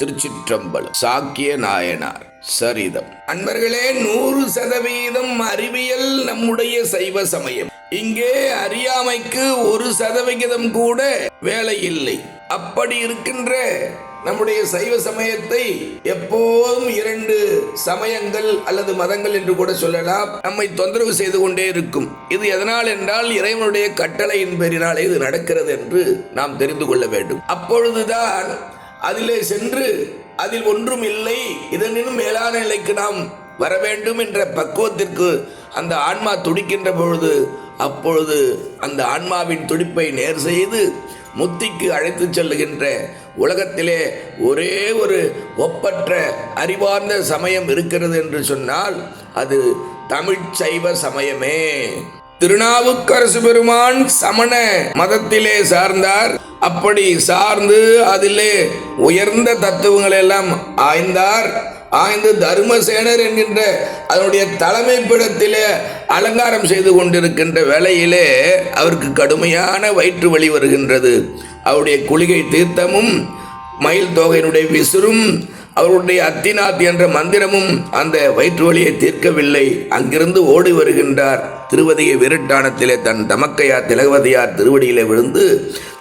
திருச்சிற்றம்பலம். சாக்கிய நாயனார் சரிதம். அன்பர்களே நூறு சதவீதம் அறிவியல் நம்முடைய சைவ சமயம். இங்கே அறியாமைக்கு ஒரு சதவிகிதம் கூட வேலை இல்லை. அப்படி இருக்கின்ற நம்முடைய சைவ சமயத்தை எப்போதும் இரண்டு சமயங்கள் அல்லது மதங்கள் என்று கூட சொல்லலாம். நம்மை தொந்தரவு செய்து கொண்டே இருக்கும். இது எதனால் என்றால் இறைவனுடைய கட்டளையின் பெயரினாலே இது நடக்கிறது என்று நாம் தெரிந்து கொள்ள வேண்டும். அப்பொழுதுதான் அதிலே சென்று அதில் ஒன்றும் இல்லை. இதனினும் மேலான நிலைக்கு நாம் வர வேண்டும் என்ற பக்குவத்திற்கு அந்த ஆன்மா துடிக்கின்ற பொழுது அப்பொழுது அந்த ஆன்மாவின் துடிப்பை நேர் செய்து முத்திக்கு அழைத்து செல்லுகின்ற உலகத்திலே ஒரே ஒரு ஒப்பற்ற அறிவார்ந்த சமயம் இருக்கிறது என்று சொன்னால் அது தமிழ்ச் சைவ சமயமே. திருநாவுக்கரசு பெருமான் சமண மதத்திலே சார்ந்தார். அப்படி சார்ந்து அதிலே உயர்ந்த தத்துவங்களை எல்லாம் ஆய்ந்தார். ஆய்ந்து தர்மசேனர் என்கின்ற அதனுடைய தலைமை பிடத்திலே அலங்காரம் செய்து கொண்டிருக்கின்ற வேளையிலே அவருக்கு கடுமையான வயிற்று வலி வருகின்றது. அவருடைய குளிகை தீர்த்தமும் மயில் தொகையினுடைய விசிறும் அவருடைய அத்திநாத் என்ற மந்திரமும் அந்த வயிற்று வலியை தீர்க்கவில்லை. அங்கிருந்து ஓடி வருகின்றார். திருவதிய விரட்டானத்திலே தன் தமக்கையார் திலகவதியார் திருவடியிலே விழுந்து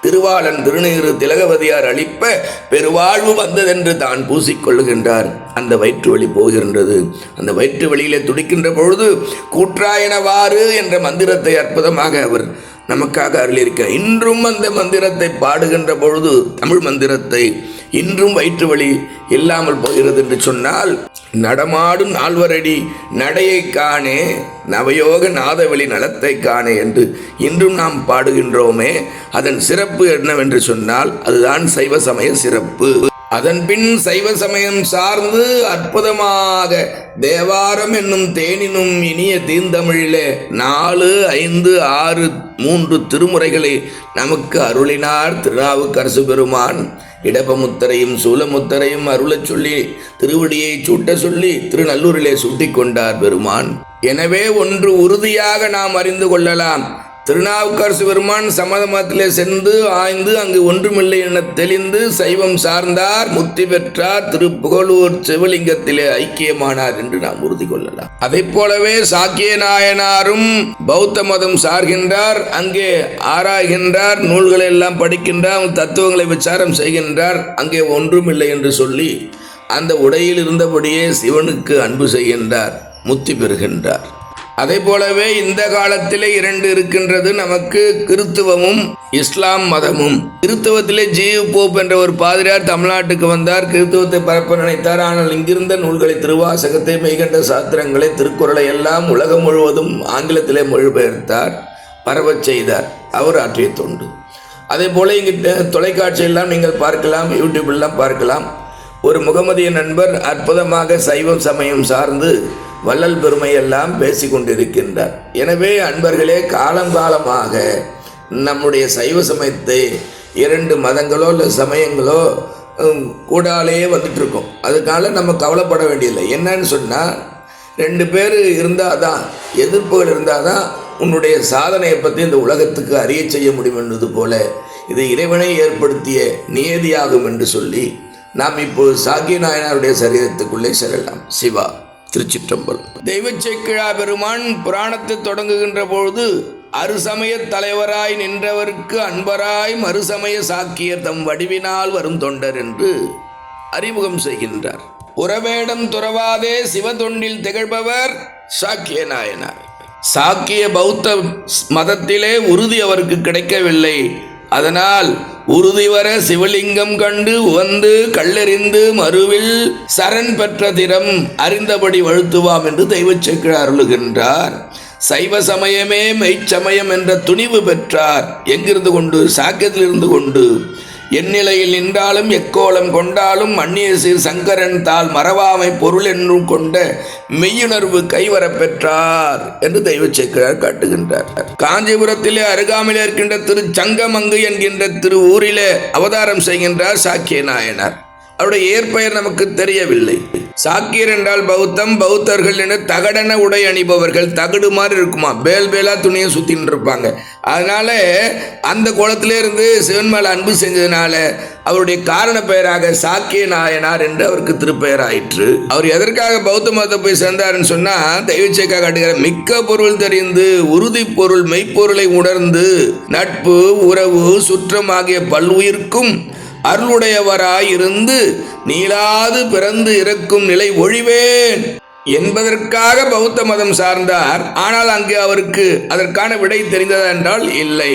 திருவாளன் திருநீறு திலகவதியார் அளிப்ப பெருவாழ்வு வந்ததென்று தான் பூசிக்கொள்ளுகின்றார். அந்த வயிற்று வலி போகின்றது. அந்த வயிற்று வழியிலே துடிக்கின்ற பொழுது கூற்றாயனவாறு என்ற மந்திரத்தை அற்புதமாக அவர் நமக்காக அருளியிருக்க இன்றும் அந்த மந்திரத்தை பாடுகின்ற பொழுது தமிழ் மந்திரத்தை இன்றும் வயிற்று வலி இல்லாமல் போகிறது என்று சொன்னால் நடமாடும் நால்வரடி நடையை காணே நவயோக நாதவெளி நலத்தை காணே என்று இன்றும் நாம் பாடுகின்றோமே அதன் சிறப்பு என்னவென்று சொன்னால் அதுதான் சைவ சமய சிறப்பு. அதன்பின் சைவ சமயம் சார்ந்து அற்புதமாக தேவாரம் என்னும் தேனினும் இனிய தீந்தமிழிலே நாலு ஐந்து ஆறு மூன்று திருமுறைகளை நமக்கு அருளினார் திருநாவுக்கரசு பெருமான். இடபமுத்தரையும் சூலமுத்தரையும் அருளச் சொல்லி திருவடியை சூட்ட சொல்லி திருநல்லூரிலே சுட்டி கொண்டார் பெருமான். எனவே ஒன்று உறுதியாக நாம் அறிந்து கொள்ளலாம். திருநாவுக்கரசு பெருமான் சமதமத்திலே சென்று ஆய்ந்து அங்கு ஒன்றுமில்லை என தெளிந்து சைவம் சார்ந்தார் முத்தி பெற்றார் திருப்புகழூர் சிவலிங்கத்திலே ஐக்கியமானார் என்று நாம் உறுதி கொள்ளலாம். அதை போலவே சாக்கிய நாயனாரும் பௌத்த மதம் சார்கின்றார் அங்கே ஆராய்கின்றார் நூல்களை எல்லாம் படிக்கின்றார் தத்துவங்களை விசாரம் செய்கின்றார் அங்கே ஒன்றுமில்லை என்று சொல்லி அந்த உடையில் இருந்தபடியே சிவனுக்கு அன்பு செய்கின்றார் முத்தி பெறுகின்றார். அதே போலவே இந்த காலத்திலே இரண்டு இருக்கின்றது நமக்கு கிறித்துவமும் இஸ்லாம் மதமும். கிறித்துவத்திலே ஜீவ் போப் என்ற ஒரு பாதிரியார் தமிழ்நாட்டுக்கு வந்தார். கிறித்துவத்தை பரப்ப நினைத்தார். ஆனால் இங்கிருந்த நூல்களை திருவாசகத்தை மெய்கண்ட சாத்திரங்களை திருக்குறளை எல்லாம் உலகம் முழுவதும் ஆங்கிலத்திலே மொழிபெயர்த்தார் பரவச் செய்தார். அவர் ஆற்றிய தொண்டு. அதே போல இங்கு தொலைக்காட்சியெல்லாம் நீங்கள் பார்க்கலாம் யூடியூப்லாம் பார்க்கலாம். ஒரு முகமதிய நண்பர் அற்புதமாக சைவம் சமயம் சார்ந்து வள்ளல் பெருமையெல்லாம் பேசி கொண்டிருக்கின்றார் எனவே அன்பர்களே காலங்காலமாக நம்முடைய சைவ சமயத்தை இரண்டு மதங்களோ இல்லை சமயங்களோ கூடாலேயே வந்துட்டு இருக்கோம் அதுக்காக நம்ம கவலைப்பட வேண்டியதில்லை. என்னன்னு சொன்னால் ரெண்டு பேர் இருந்தால் தான் எதிர்ப்புகள் இருந்தால் தான் உன்னுடைய சாதனையை பற்றி இந்த உலகத்துக்கு அறிய செய்ய முடியும் என்பது போல இது இறைவனை ஏற்படுத்திய நியதியாகும் என்று சொல்லி நாம் இப்போது சாக்கிய நாயனாருடைய சரீரத்துக்குள்ளே செல்லலாம். சிவா திருச்சிற்றம்பலம். தெய்வச்செக்கிழா பெருமான் புராணத்தை தொடங்குகின்ற பொழுது அருசமய தலைவராய் நின்றவருக்கு அன்பராய் மறுசமய சாக்கியர் தம் வடிவினால் வரும் தொண்டர் என்று அறிமுகம் செய்கின்றார். உறவேடம் துறவாதே சிவதொண்டில் திகழ்பவர் சாக்கிய நாயனார். சாக்கிய பௌத்த மதத்திலே உறுதி அவருக்கு கிடைக்கவில்லை. அதனால் உறுதிவர சிவலிங்கம் கண்டு உவந்து கல்லெறிந்து மறுவில் சரண் பெற்ற திறம் அறிந்தபடி வழுத்துவாம் என்று தெய்வச் அருளுகின்றார். சைவ சமயமே மெய்ச்சமயம் என்ற துணிவு பெற்றார். எங்கிருந்து கொண்டு? சாக்கியத்தில் இருந்து கொண்டு. எந்நிலையில் நின்றாலும் எக்கோலம் கொண்டாலும் மன்னிய சீர் சங்கரன் தால் மறவாமை பொருள் என்றும் கொண்ட மெய்யுணர்வு கைவரப் பெற்றார் என்று தெய்வ சேக்கிரார் காட்டுகின்றார். காஞ்சிபுரத்திலே அருகாமையில் இருக்கின்ற திரு சங்கமங்கு என்கின்ற திரு ஊரிலே அவதாரம் செய்கின்றார் சாக்கிய நாயனார். அவருடைய ஏற்பெயர் நமக்கு தெரியவில்லை. சாக்கியர் என்றால் பௌத்தம் பௌத்தர்கள் என தகடன உடை அணிபவர்கள் தகடு மாதிரி இருக்குமா? பேல் பேலா துணியை சுற்றின்னு இருப்பாங்க. அதனால அந்த குளத்திலேருந்து சிவன் மேல அன்பு செஞ்சதுனால அவருடைய காரண பெயராக சாக்கிய நாயனார் என்று அவருக்கு திருப்பெயர் ஆயிற்று அவர் எதற்காக பௌத்த மதத்தை போய் சேர்ந்தாருன்னு சொன்னா தெய்வச்சேக்கா காட்டுகிற மிக்க பொருள் தெரிந்து உறுதி பொருள் மெய்ப்பொருளை உணர்ந்து நட்பு உறவு சுற்றம் ஆகிய பல்லுயிர்க்கும் அருளுடையவராயிருந்து நீளாது பிறந்து இறக்கும் நிலை ஒழிவேன். என்பதற்காக பௌத்த மதம் சார்ந்தார். ஆனால் அங்கு அவருக்கு அதற்கான விடை தெரிந்ததா என்றால் இல்லை.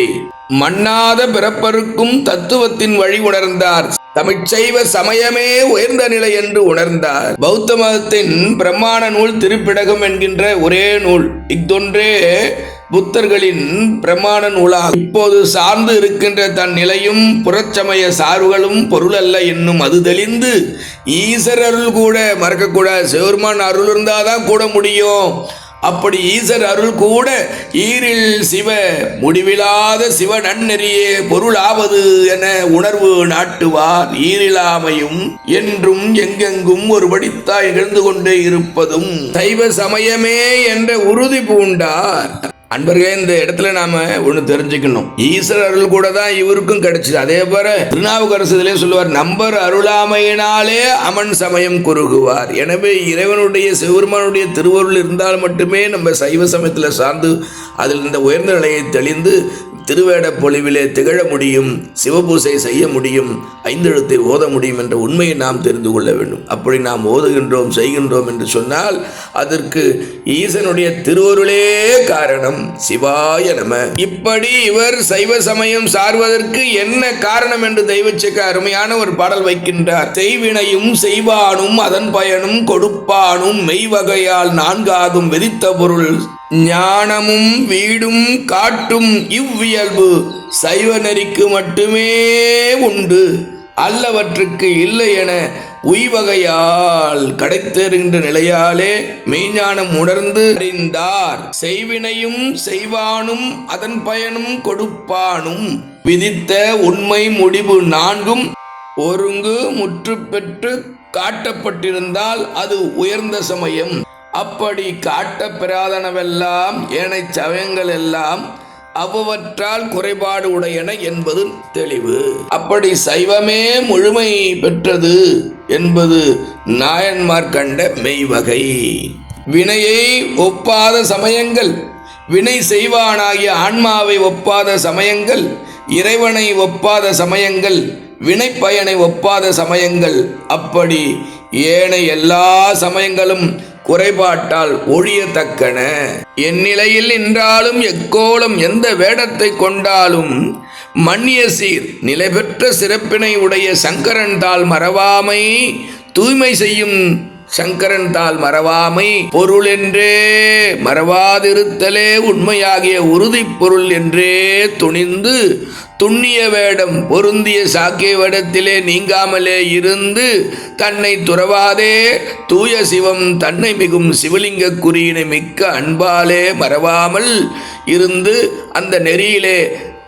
மண்ணாத பிறப்பருக்கும் தத்துவத்தின் வழி உணர்ந்தார். தமிழ்ச்சைவ சமயமே உயர்ந்த நிலை என்று உணர்ந்தார். பௌத்த மதத்தின் பிரமாண நூல் திருப்பிடகம் என்கின்ற ஒரே நூல். இத்தொன்றே புத்தர்களின் பிரமாண நூலாகும் இப்போது சார்ந்து இருக்கின்ற தன் நிலையும் புறச்சமய சார்புகளும் பொருள் அல்ல என்னும் அது தெளிந்து ஈசர் அருள் கூட மறக்கக்கூடாது சிவருமான் அருள் இருந்தாதான் கூட முடியும். அப்படி ஈசர் அருள் கூட ஈரில் சிவ முடிவிலாத சிவ நன்னெறியே பொருளாவது என உணர்வு நாட்டுவார். ஈரிலாமையும் என்றும் எங்கெங்கும் ஒரு படித்தாய் எழுந்து கொண்டே இருப்பதும் சைவ சமயமே என்ற உறுதி பூண்டார். அன்பர்களே இந்த இடத்துல நாம ஒண்ணு தெரிஞ்சுக்கணும். ஈஸ்வர அருள் கூட தான் இவருக்கும் கிடைச்சது. அதே போல திருநாவுக்கரசுலே சொல்லுவார் நம்பர் அருளாமையினாலே அமன் சமயம் குறுகுவார். எனவே இறைவனுடைய சிவருமானுடைய திருவருள் இருந்தால் மட்டுமே நம்ம சைவ சமயத்தில் சார்ந்து அதில் இந்த உயர்ந்த நிலையை தெளிந்து திருவேட பொழிவிலே திகழ முடியும் சிவபூசை செய்ய முடியும் ஐந்தெழுத்தை ஓத முடியும் என்ற உண்மையை நாம் தெரிந்து கொள்ள வேண்டும். அப்படி நாம் ஓதுகின்றோம் செய்கின்றோம் என்று சொன்னால் அதற்கு ஈசனுடைய திருவருளே காரணம் சிவாய நம. இப்படி இவர் சைவ சமயம் சார்வதற்கு என்ன காரணம் என்று தெய்வச்சக்க அருமையான ஒரு பாடல் வைக்கின்றார். செய்வினையும் செய்வானும் அதன் பயனும் கொடுப்பானும் மெய்வகையால் நான்காகும் விதித்த பொருள் ஞானமும் வீடும் காட்டும் இவ்வியல்பு சைவ நெறிக்கு மட்டுமே உண்டு. அல்லவற்றுக்கு இல்லை என உய்வகையால் கிடைத்தெறிகின்ற நிலையாலே மெய்ஞானம் உணர்ந்து அறிந்தார். செய்வினையும் செய்வானும் அதன் பயனும் கொடுப்பானும். விதித்த உண்மை முடிவு நான்கும். ஒருங்கு முற்று பெற்று காட்டப்பட்டிருந்தால் அது உயர்ந்த சமயம். அப்படி காட்டப்பெறாதனவெல்லாம் ஏனை சமயங்கள் எல்லாம் அவ்வவற்றால் குறைபாடு உடையன என்பது தெளிவு. அப்படி சைவமே முழுமை பெற்றது என்பது நாயன்மார் கண்ட மெய்வகை. வினையை ஒப்பாத சமயங்கள் வினை செய்வானாகிய ஆன்மாவை ஒப்பாத சமயங்கள் இறைவனை ஒப்பாத சமயங்கள் வினை பயனை ஒப்பாத சமயங்கள் அப்படி ஏனைய எல்லா சமயங்களும் குறைபாட்டால் ஒழியத்தக்கன. என் நிலையில் நின்றாலும் எக்கோலம் எந்த வேடத்தை கொண்டாலும் மன்னிய சீர் நிலை பெற்ற சிறப்பினை உடைய சங்கரன் தாள் மறவாமை தூய்மை செய்யும் சங்கரன் தால் மறவாமை பொருள் என்றே மறவாதிருத்தலே உண்மையாகிய உறுதிப் பொருள் என்றே துணிந்து துண்ணிய வேடம் பொருந்திய சாக்கிய வேடத்திலே நீங்காமலே இருந்து தன்னை துறவாதே தூய சிவம் தன்னை மிகும் சிவலிங்க குறியினை மிக்க அன்பாலே மறவாமல் இருந்து அந்த நெறியிலே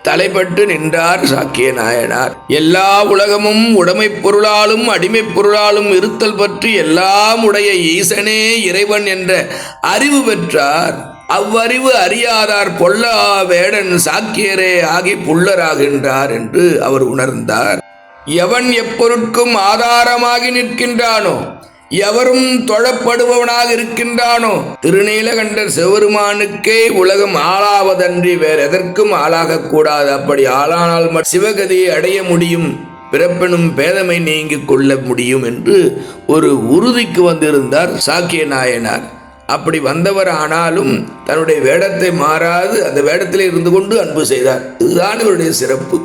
தலைப்பட்டு நின்றார் சாக்கிய நாயனார் எல்லா உலகமும் உடைமைப் பொருளாலும் அடிமைப் பொருளாலும் இருத்தல் பற்றி எல்லாம் உடைய ஈசனே இறைவன் என்ற அறிவு பெற்றார். அவ்வறிவு அறியாதார் பொல்லா வேடன் சாக்கியரே ஆகி புல்லராகின்றார் என்று அவர் உணர்ந்தார். எவன் எப்பொருட்கும் ஆதாரமாகி நிற்கின்றானோ எவரும் தொழப்படுபவனாக இருக்கின்றானோ? திருநீலகண்டர் சிவருமானுக்கே உலகம் ஆளாவதன்றி வேற எதற்கும் ஆளாகக்கூடாது அப்படி ஆளானால் சிவகதியை அடைய முடியும். பிறப்பெனும் பேதமை நீங்கிக் கொள்ள முடியும் என்று ஒரு உறுதிக்கு வந்திருந்தார் சாக்கிய நாயனார் அப்படி வந்தவர் ஆனாலும் தன்னுடைய வேடத்தை மாறாது அந்த வேடத்திலே இருந்து கொண்டு அன்பு செய்தார். இதுதான் இவருடைய சிறப்பு.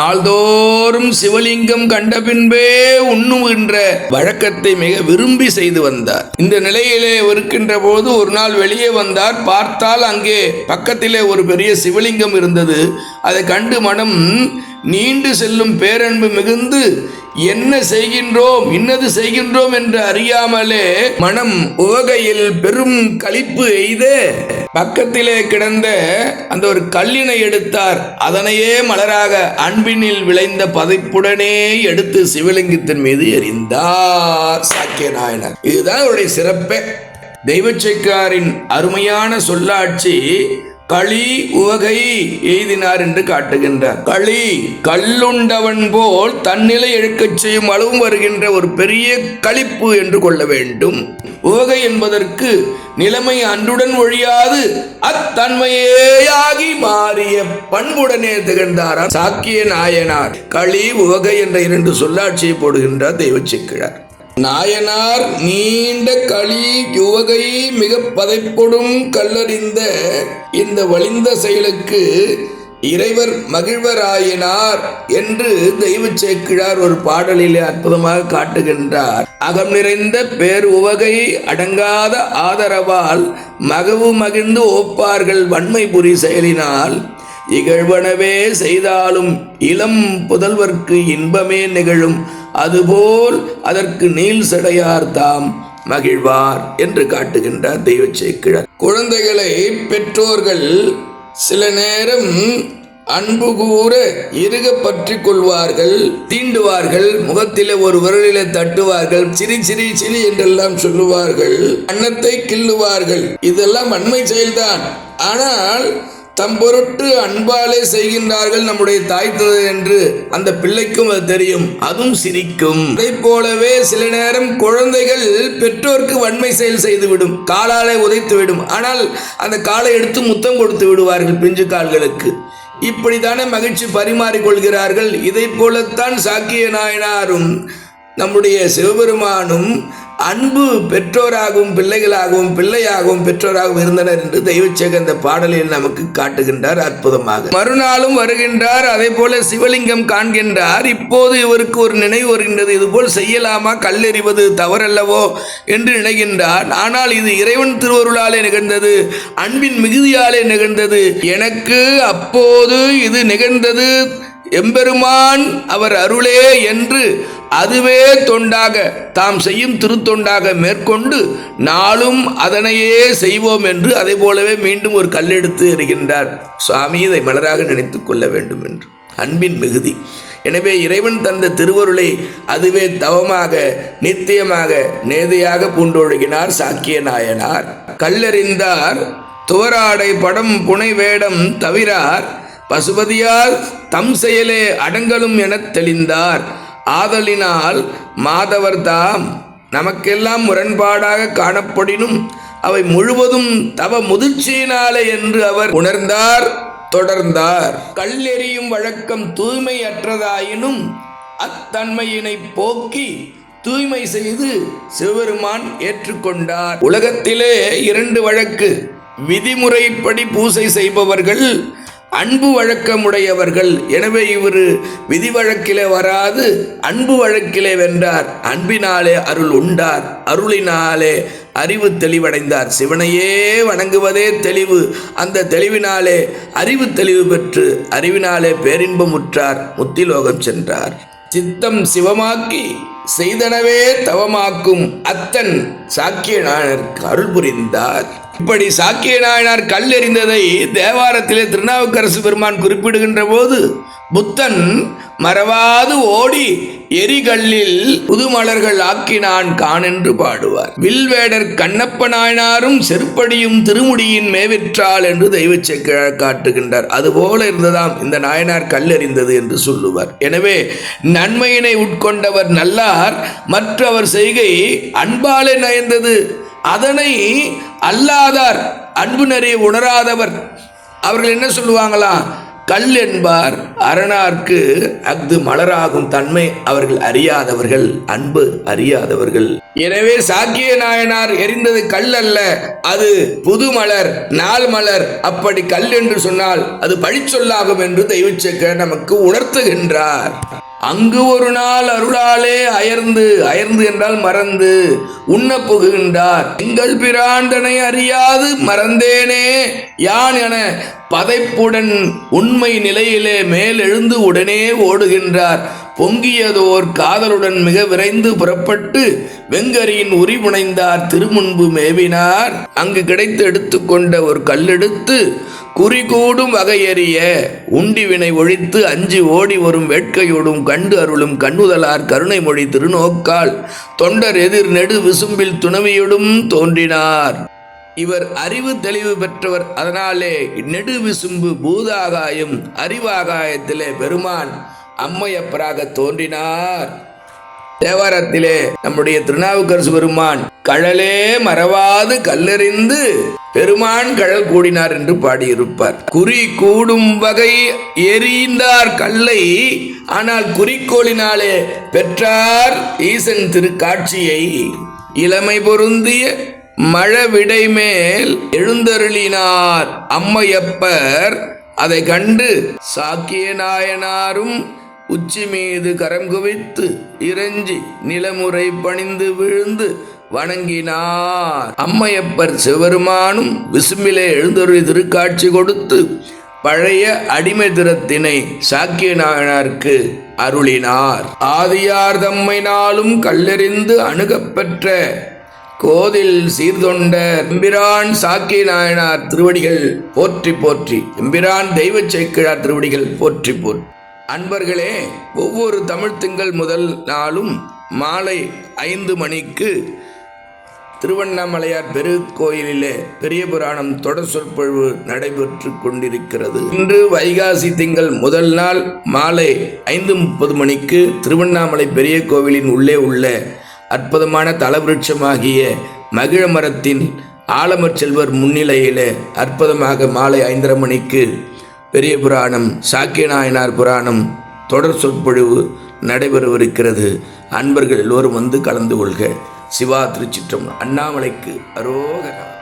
நாள்தோறும் சிவலிங்கம் கண்ட பின்பே உண்ணுகின்ற வழக்கத்தை மிக விரும்பி செய்து வந்தார். இந்த நிலையிலே இருக்கின்ற போது ஒரு நாள் வெளியே வந்தார். பார்த்தால் அங்கே பக்கத்திலே ஒரு பெரிய சிவலிங்கம் இருந்தது. அதை கண்டு மனம் நீண்டு செல்லும் பேரன்பு மிகுந்து என்ன செய்கின்றோம் இன்னது செய்கின்றோம் என்று அறியாமலே மனம் உவகையில் பெரும் கழிப்பு எய்த பக்கத்திலே கிடந்த அந்த ஒரு கல்லினை எடுத்தார். அதனையே மலராக அன்பினில் விளைந்த பதைப்புடனே எடுத்து சிவலிங்கத்தின் மீது எறிந்தார் சாக்கிய நாயனர் இதுதான் அவருடைய சிறப்பே. தெய்வச்சைக்காரின் அருமையான சொல்லாட்சி களி உவகை எய்தினார் என்று காட்டுகின்றார். களி கல்லுண்டவன் போல் தன்னிலை எழுக்கச் செய்யும் அளவும் வருகின்ற ஒரு பெரிய களிப்பு என்று கொள்ள வேண்டும். உவகை என்பதற்கு நிலைமை அன்றுடன் ஒழியாது. அத்தன்மையேயாகி மாறிய பண்புடனே திகழ்ந்தாராம் சாக்கிய நாயனார். களி உவகை என்ற இரண்டு சொல்லாட்சியை போடுகின்றார் தெய்வச்சிக்கிழார். நாயனார் நீண்ட களி யுவகை மிக பதைப்பொடும் கல்லறிந்த இந்த வலிந்த செயலுக்கு இறைவர் மகிழ்வராயினார் என்று தெய்வ சேக்கிழார் ஒரு பாடலிலே அற்புதமாக காட்டுகின்றார். அகம் நிறைந்த பேர் உவகை அடங்காத ஆதரவால் மகவு மகிழ்ந்து ஓப்பார்கள் வன்மை புரி செயலினால். இகழ்வனவே செய்தாலும் இளம் புதல்வர்க்கு இன்பமே நிகழும். அதுபோல் அதற்கு நீள் சடையார் தாம் மகிழ்வார் என்று காட்டுகின்றார் தெய்வ சேக்கிழார் குழந்தைகளை பெற்றோர்கள் சில நேரம் அன்பு கூற இறுக பற்றி கொள்வார்கள் தீண்டுவார்கள் முகத்திலே ஒரு விரலில தட்டுவார்கள் சிரி சிரி சிரி என்றெல்லாம் சொல்லுவார்கள் அன்னத்தை கிள்ளுவார்கள். இதெல்லாம் அண்மை செயல்தான். ஆனால் தம் பொருட்டு அன்பாலே செய்கின்றார்கள் நம்முடைய தாய் தந்தை என்று அந்த பிள்ளைக்கும் அது தெரியும். அதுவும் சிரிக்கும். அதை போலவே சில நேரம் குழந்தைகள் பெற்றோருக்கு வன்மை செயல் செய்துவிடும். காலாலே உதைத்து விடும் ஆனால் அந்த காலை எடுத்து முத்தம் கொடுத்து விடுவார்கள் பிஞ்சு கால்களுக்கு. இப்படித்தானே மகிழ்ச்சி பரிமாறிக்கொள்கிறார்கள். இதை போலத்தான் சாக்கிய நாயனாரும் நம்முடைய சிவபெருமானும் அன்பு பெற்றோராகவும் பிள்ளைகளாகவும் பிள்ளையாகவும் பெற்றோராகவும் இருந்தனர் என்று தெய்வச்சேக இந்த பாடலில் நமக்கு காட்டுகின்றார் அற்புதமாக. மறுநாளும் வருகின்றார் அதே போல சிவலிங்கம் காண்கின்றார். இப்போது இவருக்கு ஒரு நினைவு வருகின்றது இதுபோல் செய்யலாமா? கல்லெறிவது தவறல்லவோ? என்று நினைகின்றார். ஆனால் இது இறைவன் திருவருளாலே நிகழ்ந்தது அன்பின் மிகுதியாலே நிகழ்ந்தது. எனக்கு அப்போது இது நிகழ்ந்தது எம்பெருமான் அவர் அருளே என்று அதுவே தொண்டாக தாம் செய்யும் திருத்தொண்டாக மேற்கொண்டு நாளும் அதனையே செய்வோம் என்று அதை போலவே மீண்டும் ஒரு கல்லெடுத்து எறிகின்றார். சுவாமி இதை மலராக நினைத்து கொள்ள வேண்டும் என்று. அன்பின் மிகுதி. எனவே இறைவன் தந்த திருவருளை அதுவே தவமாக நித்தியமாக நேதையாக பூண்டொழுகினார் சாக்கிய நாயனார். கல்லெறிந்தார் துவராடை படம் புனை வேடம் தவிரார் பசுபதியால் தம் செயலே அடங்கலும் எனத் தெளிந்தார். ஆதலினால் மாதவர் தாம் நமக்கெல்லாம் முரண்பாடாக காணப்படினும் அவை முழுவதும் தவ முதிர்ச்சியினாலே என்று அவர் உணர்ந்தார் தொடர்ந்தார். கல்லெறியும் வழக்கம் தூய்மையற்றதாயினும் அத்தன்மையினை போக்கி தூய்மை செய்து சிவபெருமான் ஏற்றுக்கொண்டார். உலகத்திலே இரண்டு வழக்கு. விதிமுறைப்படி பூசை செய்பவர்கள் அன்பு வழக்கமுடையவர்கள். எனவே இவர் விதி வழக்கிலே வராது அன்பு வழக்கிலே வென்றார். அன்பினாலே அருள் உண்டார் அருளினாலே அறிவு தெளிவடைந்தார். சிவனையே வணங்குவதே தெளிவு. அந்த தெளிவினாலே அறிவு தெளிவு பெற்று அறிவினாலே பேரின்பமுற்றார் முத்திலோகம் சென்றார். சித்தம் சிவமாக்கி செய்தனவே தவமாக்கும் அத்தன் சாக்கிய நாயனருக்கு அருள் புரிந்தார். இப்படி சாக்கிய நாயனார் கல் எறிந்ததை தேவாரத்திலே திருநாவுக்கரசு பெருமான் குறிப்பிடுகின்ற போது புத்தன் மறவாது ஓடி எரிகல்லில் புதுமலர்கள் ஆக்கினான் காணென்று பாடுவார். வில்வேடர் கண்ணப்ப நாயனாரும் செருப்படியும் திருமுடியின் மேவிற்றாள் என்று தெய்வச் செக்கிழார் காட்டுகின்றார். அதுபோல இருந்ததாம் இந்த நாயனார் கல்லெறிந்தது என்று சொல்லுவார். எனவே நன்மையினை உட்கொண்டவர் நல்லார் மற்றவர் செய்கை அன்பாலே நயந்தது அதனை அல்லாதார் அன்பு நிறைய உணராதவர். அவர்கள் என்ன சொல்லுவாங்களாம்? கல் என்பார் அரணார்க்கு அஃது மலராகும் தன்மை அவர்கள் அறியாதவர்கள் அன்பு அறியாதவர்கள். எனவே சாக்கிய நாயனார் எரிந்தது கல் அல்ல அது புது மலர் நாள் மலர். அப்படி கல் என்று சொன்னால் அது பழிச்சொல்லாகும் என்று தெய்வச்சக்கர நமக்கு உணர்த்துகின்றார். அங்கு ஒரு நாள் அருளாலே அயர்ந்து அயர்ந்து என்றால் மறந்து உண்ண புகுகின்றார். எங்கள் பிராந்தனை அறியாது மறந்தேனே. யான் என பதைப்புடன் உண்மை நிலையிலே மேலெழுந்து உடனே ஓடுகின்றார். பொங்கியதோர் காதலுடன் மிக விரைந்து புறப்பட்டு வெங்கரியின் உரி புனைந்தார் திருமுன்பு மேவினார். அங்கு கிடைத்து எடுத்துக்கொண்ட ஒரு கல்லெடுத்து குறிகூடும் வகையறிய உண்டிவினை ஒழித்து அஞ்சு ஓடி வரும் வேட்கையோடும் கண்டு அருளும் கண்ணுதலார் கருணை மொழி திருநோக்கால் தொண்டர் எதிர் நெடு விசும்பில் துணவியுடும் தோன்றினார். இவர் அறிவு தெளிவு பெற்றவர். அதனாலே நெடு விசும்பு பூதாகாயம் அறிவாகாயத்திலே பெருமான் அம்மையப்பராக தோன்றினார். தேவாரத்திலே நம்முடைய திருநாவுக்கரசு பெருமான் கழலே மறவாது கல்லறிந்து பெருமான் கழல் கூடினார் என்று பாடியிருப்பார். குறி கூடும் வகை எறிந்தார் கல்லை ஆனால் குறிக்கோளினாலே பெற்றார் ஈசன் திருக்காட்சியை. இளமை பொருந்திய மழவிடை மேல் எழுந்தருளினார் அம்மையப்பர் அதை கண்டு சாக்கிய நாயனாரும் உச்சி மீது கரம் குவித்து இறைஞ்சி நிலமுறை பணிந்து விழுந்து வணங்கினார். அம்மையப்பர் சிவருமானும் விசும்பிலே எழுந்தொரு திருக்காட்சி கொடுத்து பழைய அடிமை திறத்தினை சாக்கிய நாயனார்க்கு அருளினார். ஆதியார் தம்மை நாளும் கல்லெறிந்து அணுகப்பெற்ற கோதில் சீர்தொண்ட எம்பிரான் சாக்கிய நாயனார் திருவடிகள் போற்றி போற்றி. எம்பிரான் தெய்வச் சேக்கிழார் திருவடிகள் போற்றி போற்றி. அன்பர்களே ஒவ்வொரு தமிழ் திங்கள் முதல் நாளும் மாலை ஐந்து மணிக்கு திருவண்ணாமலையார் பெருக்கோயிலிலே பெரிய புராணம் தொடர் சொற்பொழிவு நடைபெற்று கொண்டிருக்கிறது. இன்று வைகாசி திங்கள் முதல் நாள் மாலை ஐந்து முப்பது மணிக்கு திருவண்ணாமலை பெரிய கோவிலின் உள்ளே உள்ள அற்புதமான தலவிருட்சமாகிய மகிழ மரத்தின் ஆலமர் செல்வர் முன்னிலையிலே அற்புதமாக மாலை ஐந்தரை மணிக்கு பெரிய புராணம் சாக்கிய நாயனார் புராணம் தொடர் சொற்பொழிவு நடைபெறவிருக்கிறது. அன்பர்கள் எல்லோரும் வந்து கலந்து கொள்க. சிவா திருச்சிற்றம் அண்ணாமலைக்கு அரோகரா.